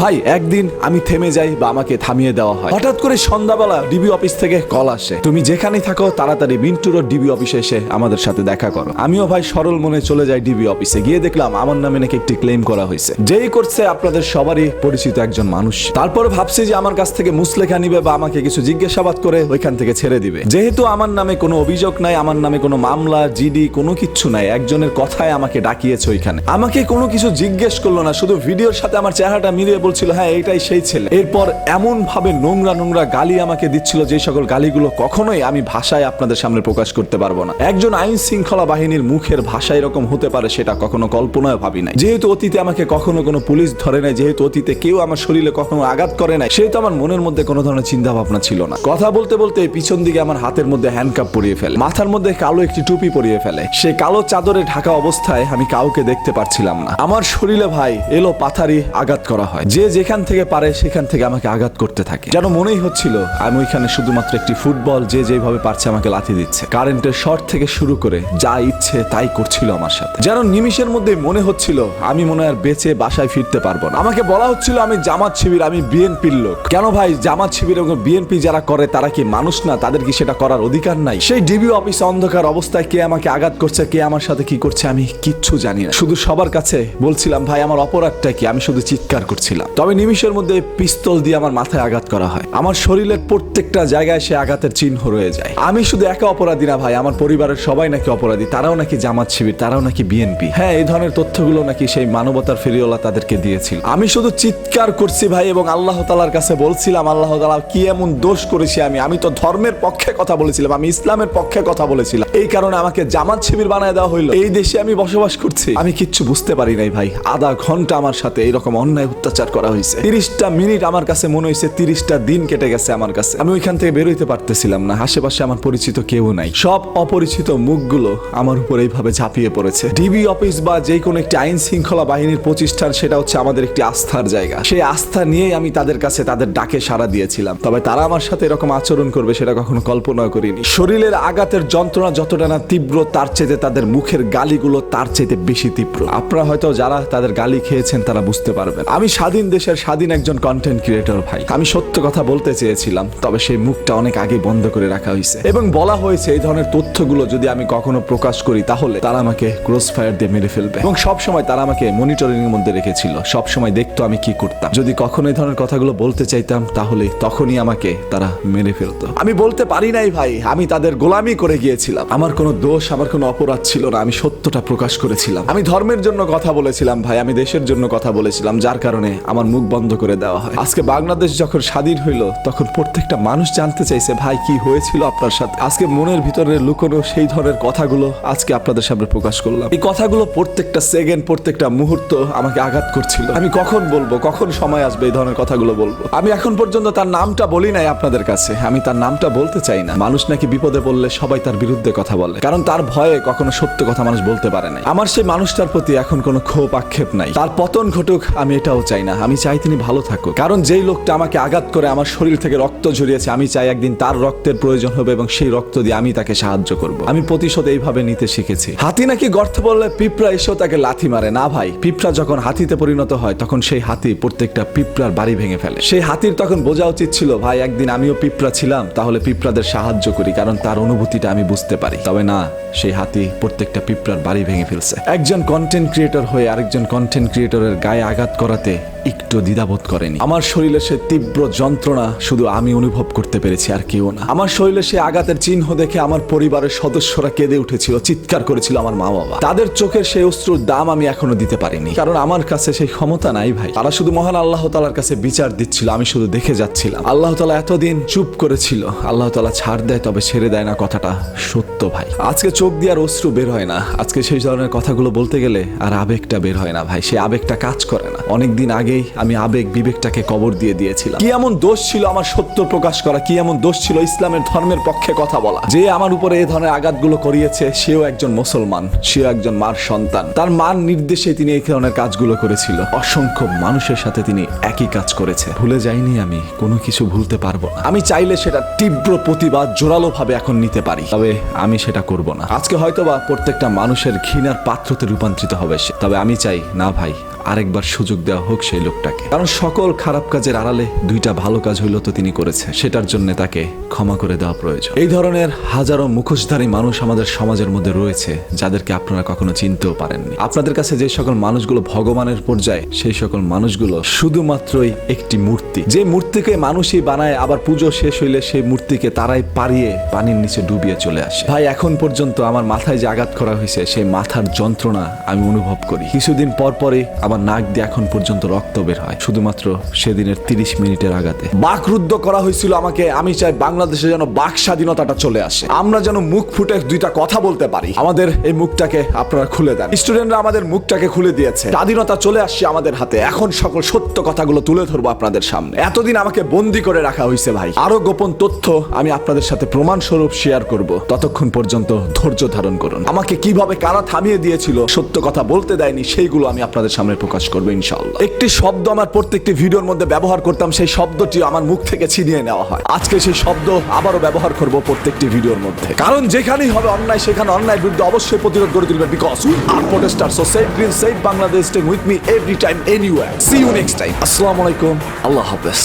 ভাই, একদিন আমি থেমে যাই বা আমাকে থামিয়ে দেওয়া হয়। হঠাৎ করে সন্ধ্যাবেলা ডিবি অফিস থেকে কল আসে। তুমি যেখানেই থাকো, তাড়াতাড়ি মিন্টু রোড ডিবি অফিসে এসে আমাদের সাথে দেখা করো। আমিও ভাই সরল মনে চলে যাই ডিবি অফিসে। গিয়ে দেখলাম আমার নামে নাকি একটি ক্লেম করা হয়েছে। যেই করছে আপনাদের সবারই পরিচিত একজন মানুষ। তারপর ভাবছি যে আমার কাছ থেকে মুসলেখা নিবে বা আমাকে কিছু জিজ্ঞাসাবাদ করে ওইখান থেকে ছেড়ে দিবে। যেহেতু আমার নামে কোনো অভিযোগ নাই, আমার নামে কোনো মামলা, জিডি, কোনো কিচ্ছু নাই, একজনের কথায় আমাকে ডাকিয়েছে ওইখানে। আমাকে কোনো কিছু জিজ্ঞেস করল না, শুধু ভিডিওর সাথে আমার চেহারাটা মিলিয়ে বলছিল হ্যাঁ এইটাই সেই ছেলে। এরপর এমন ভাবে নোংরা নোংরা গালি আমাকে দিচ্ছিল যে সকল গালিগুলো কখনোই আমি ভাষায় আপনাদের সামনে প্রকাশ করতে পারব না। একজন আইন শৃঙ্খলা বাহিনীর মুখের ভাষা এরকম হতে পারে সেটা কখনো কল্পনায় ভাবি নাই। যেহেতু অতীতে আমাকে কখনো কোনো পুলিশ ধরে নাই, যেহেতু অতীতে কেউ আমার শরীরে কখনো আঘাত করে নাই, সেহেতু আমার মনের মধ্যে কোনো ধরনের চিন্তা ভাবনা ছিল না। কথা বলতে বলতে পিছন দিকে আমার হাতের মধ্যে হ্যান্ডকাপ পরিয়ে ফেলে, মাথার মধ্যে কালো একটি টুপি পরিয়ে ফেলে। সে কালো চাদরে ঢাকা অবস্থায় আমি কাউকে দেখতে পারছিলাম না। আমার শরীরে ভাই, এলো পাথারি আঘাত করা হয়। যে যেখান থেকে পারে সেখান থেকে আমাকে আঘাত করতে থাকে। যেন মনেই হচ্ছিল, আমি ওইখানে শুধুমাত্র একটি ফুটবল যে যেভাবে পারছে আমাকে লাথি দিচ্ছে। কারেন্টের শর্ট থেকে শুরু করে যা ইচ্ছে তাই করছিল আমার সাথে। যেন নিমিষের মধ্যে মনে হচ্ছিল, আমি মনে আর বেঁচে বাসায় ফিরতে পারব না। আমাকে বলা হচ্ছিল, আমি জামাত শিবির, আমি বিএনপির লোক। কেন ভাই, জামাত শিবির এবং বিএনপি যারা করে, তারা কি মানুষ না? তাদের কি সেটা করার অধিকার নাই? সেই ডিবি অফিস অন্ধকার অবস্থায় কে আমাকে আঘাত করছে, কে আমার সাথে কি করছে, আমি কিচ্ছু জানি না। শুধু সবার কাছে বলছিলাম, ভাই, আমার অপরাধটা কি? আমি শুধু চিৎকার করছিলাম। তবে নিমিষের মধ্যে পিস্তল দিয়ে আমার মাথায় আঘাত করা হয়। আমার শরীরের প্রত্যেকটা জায়গায় সে আঘাতের চিহ্ন রয়ে যায়। আমি শুধু একা অপরাধী না ভাই, আমার পরিবারের সবাই নাকি অপরাধী, তারাও নাকি জামাত শিবির, তারাও নাকি বিএনপি। হ্যাঁ এই ধরনের তথ্যগুলো নাকি সেই মানবতার ফেরিওয়ালা তাদেরকে দিয়েছিল। আমি শুধু চিৎকার করছি ভাই এবং আল্লাহ তালার কাছে বলছিলাম, আল্লাহ তালা কি এমন দোষ করেছি আমি? আমি তো ধর্মের পক্ষে কথা বলেছিলাম, আমি ইসলামের পক্ষে কথা বলেছিলাম। এই কারণে আমাকে জামাত শিবির বানায় দেওয়া হইল। এই দেশে আমি বসবাস করছি। আমি কিচ্ছু বুঝতে পারি নাই ভাই। আধা ঘণ্টা আমার সাথে এইরকম অন্যায় অত্যাচার করা হয়েছে তিরিশটা মিনিট আমার কাছে মনে হয়েছে তিরিশটা দিন কেটে গেছে আমার কাছে। আমি ওইখান থেকে বেরোইতে পারতেছিলাম না। আশেপাশে আমার পরিচিত কেউ নাই। সব অপরিচিত মুখগুলো আমার উপর এইভাবে ঝাঁপিয়ে পড়েছে। ডিবি অফিস বা যে কোনো একটি আইন শৃঙ্খলা বাহিনীর প্রতিষ্ঠান, সেটা হচ্ছে আমাদের একটি আস্থার জায়গা। সেই আস্থা নিয়েই আমি তাদের কাছে তাদের ডাকে সাড়া দিয়েছিলাম। তবে তারা আমার সাথে এরকম আচরণ করবে সেটা কখনো কল্পনা করিনি। শরীরের আঘাতের যন্ত্রণা যতটা না তীব্র, তার চাইতে তাদের মুখের গালিগুলো তার চাইতে বেশি তীব্র। আপনারা হয়তো যারা তাদের গালি খেয়েছেন, তারা বুঝতে পারবেন। আমি স্বাধীন দেশের স্বাধীন একজন কন্টেন্ট ক্রিয়েটর ভাই। আমি সত্য কথা বলতে চেয়েছিলাম, তবে সেই মুখটা অনেক আগে বন্ধ করে রাখা হয়েছে এবং বলা হয়েছে এই ধরনের তথ্যগুলো যদি আমি কখনো প্রকাশ করি, তাহলে তারা আমাকে ক্রস ফায়ার দিয়ে মেরে ফেলবে। এবং সব সময় তারা আমাকে মনিটরিং এর মধ্যে রেখেছিল। সব সময় দেখতো আমি কি করতাম। যদি কখনো এই ধরনের কথাগুলো বলতে চাইতাম, তাহলে তখনই আমাকে তারা মেরে ফেলতো। আমি বলতে পারি নাই ভাই, আমি তাদের গোলামি করে গিয়েছিলাম। আমার কোনো দোষ, আমার কোনো অপরাধ ছিল না, আমি সত্যটা প্রকাশ করেছিলাম। আমি ধর্মের জন্য কথা বলেছিলাম ভাই, আমি দেশের জন্য কথা বলেছিলাম, যার কারণে আমার মুখ বন্ধ করে দেওয়া হয়। আজকে বাংলাদেশ যখন স্বাধীন হইল, তখন প্রত্যেকটা মানুষ জানতে চাইছে, ভাই, কি হয়েছিল আপনার সাথে? আজকে মনের ভিতরে লুকোনো সেই ধরনের কথাগুলো আজকে আপনাদের সামনে প্রকাশ করলাম। এই কথাগুলো প্রত্যেকটা সেকেন্ড, প্রত্যেকটা মুহূর্ত আমাকে আঘাত করছিল। আমি কখন বলব, কখন সময় আসবে এই ধরনের কথাগুলো বলব? আমি এখন পর্যন্ত তার নামটা বলি নাই আপনাদের কাছে। আমি তার নামটা বলতে চাই না। মানুষ নাকি বিপদে পড়লে সবাই তার বিরুদ্ধে কথা বলে। কারণ তার ভয়ে কখনো সত্য কথা মানুষ বলতে পারে না আমার সেই মানুষটার প্রতি এখন কোনো ক্ষোভ আক্ষেপ নাই। তার পতন ঘটুক, আমি এটাও চাই না। আমি চাই তিনি ভালো থাকুক। কারণ যেই লোকটা আমাকে আঘাত করে আমার শরীর থেকে রক্ত ঝরিয়েছে, আমি চাই একদিন তার রক্তের প্রয়োজন হবে এবং সেই রক্ত দিয়ে আমি তাকে সাহায্য করব। আমি প্রতিশোধ এইভাবে নিতে শিখেছি। হাতি নাকি গর্ত বললে পিঁপড়া এসেও তাকে লাথি মারে। না ভাই, পিঁপড়া যখন হাতিতে পরিণত হয়, তখন সেই হাতি প্রত্যেকটা পিঁপড়ার বাড়ি ভেঙে ফেলে। সেই হাতির তখন বোঝা উচিত ছিল, ভাই, একদিন আমিও পিঁপড়া ছিলাম, তাহলে পিঁপড়াদের সাহায্য করি, কারণ তার অনুভূতিটা আমি বুঝতে পারি। তবে না, সেই হাতি প্রত্যেকটা পিঁপড়ার বাড়ি ভেঙে ফেলছে। একজন কন্টেন্ট ক্রিয়েটর হয়ে আরেকজন কন্টেন্ট ক্রিয়েটরের গায়ে আঘাত করাতে একটু দ্বিধাবোধ করেনি। আমার শরীরে সে তীব্র যন্ত্রণা শুধু আমি অনুভব করতে পেরেছি আর কেউ না। আমার শরীরে সে আঘাতের চিহ্ন দেখে আমার পরিবারের সদস্যরা কেঁদে উঠেছিল, চিৎকার করেছিল আমার মা বাবা। তাদের চোখের সেই অস্ত্রুর দাম আমি এখনও দিতে পারিনি, কারণ আমার কাছে সেই ক্ষমতা নাই ভাই। তারা শুধু মহান আল্লাহ তালার কাছে বিচার দিচ্ছিল, আমি শুধু দেখে যাচ্ছিলাম। আল্লাহ তালা এতদিন চুপ করেছিল, আল্লাহ তালা ছাড় দেয় তবে ছেড়ে দেয় না কথাটা সত্য ভাই। আজকে চোখ দিয়ে আর অশ্রু বের হয় না। আজকে সেই ধরনের কথাগুলো বলতে গেলে আর আবেগটা বের হয় না ভাই সেই আবেগটা কাজ করে না। অনেকদিন আগেই আমি আবেগ বিবেকটাকে কবর দিয়ে দিয়েছিলাম। কি এমন দোষ ছিল আমার সত্য প্রকাশ করা? কি এমন দোষ ছিল ইসলামের ধর্মের পক্ষে কথা বলা? যে আমার উপরে এই ধরনের আঘাতগুলো করিয়েছে, সেও একজন মুসলমান, সেও একজন মার সন্তান। তার মার নির্দেশে তিনি এই ধরনের কাজগুলো করেছিল। অসংখ্য মানুষের সাথে তিনি একই কাজ করেছে। ভুলে যাইনি আমি, কোনো কিছু ভুলতে পারব না। আমি চাইলে সেটা তীব্র প্রতিবাদ জোরালো ভাবে এখন নিতে পারি। তবে আমি সেটা করব না। আজকে হয়তোবা প্রত্যেকটা মানুষের ঘৃণার পাত্রতে রূপান্তরিত হবে সে। তবে আমি চাই, না ভাই আরেকবার সুযোগ দেওয়া হোক সেই লোকটাকে। কারণ সকল খারাপ কাজের আড়ালে দুইটা ভালো কাজ হইল তো তিনি করেছে, সেটার জন্য তাকে ক্ষমা করে দেওয়া প্রয়োজন। এই ধরনের হাজারো মুখোশধারী মানুষ আমাদের সমাজের মধ্যে রয়েছে, যাদেরকে আপনারা কখনো চিনতেও পারেননি। আপনাদের কাছে যে সকল মানুষগুলো ভগবানের পর্যায়ে, সেই সকল মানুষগুলো শুধুমাত্রই একটি মূর্তি। যে মূর্তিকে মানুষই বানায়, আবার পুজো শেষ হইলে সেই মূর্তিকে তারাই পারিয়ে পানির নিচে ডুবিয়ে চলে আসে। ভাই, এখন পর্যন্ত আমার মাথায় যে আঘাত করা হয়েছে, সেই মাথার যন্ত্রণা আমি অনুভব করি। কিছুদিন পর পরে আমার নাক দিয়ে এখন পর্যন্ত রক্ত বের হয়। শুধুমাত্র সেদিনের তিরিশ মিনিটের আঘাতে। বাকরুদ্ধ করা হয়েছিল আমাকে। আমি চাই বাংলাদেশে যেন বাক স্বাধীনতাটা চলে আসে। আমরা যেন মুখ ফুটে দুইটা কথা বলতে পারি। আমাদের এই মুখটাকে আপনারা খুলে দেন। স্টুডেন্টরা আমাদের মুখটাকে খুলে দিয়েছে। স্বাধীনতা চলে আসছে আমাদের হাতে। এখন সকল সত্য কথাগুলো তুলে ধরবো আপনাদের সামনে। এতদিন আমাকে বন্দি করে রাখা হয়েছে ভাই। আরও গোপন তথ্য আমি আপনাদের সাথে প্রমাণ স্বরূপ শেয়ার করব। ততক্ষণ পর্যন্ত ধৈর্য ধারণ করুন। আমাকে কীভাবে কারা থামিয়ে দিয়েছিল, সত্য কথা বলতে দেয়নি, সেইগুলো আমি আপনাদের সামনে প্রকাশ করবে ইনশাল্লাহ একটি শব্দ আমার প্রত্যেকটি ভিডিওর মধ্যে ব্যবহার করতাম সেই শব্দটি আমার মুখ থেকে ছিনিয়ে নেওয়া হয়। আজকে সেই শব্দ আবারও ব্যবহার করব প্রত্যেকটি ভিডিওর মধ্যে। কারণ যেখানেই হবে অন্যায় সেখানে অন্যায় বিরুদ্ধে অবশ্যই প্রতিরোধ গড়ে তুলবে because we are protester so save green save Bangladesh take with me every time anywhere see you next time আসসালামু আলাইকুম আল্লাহ হাফেজ।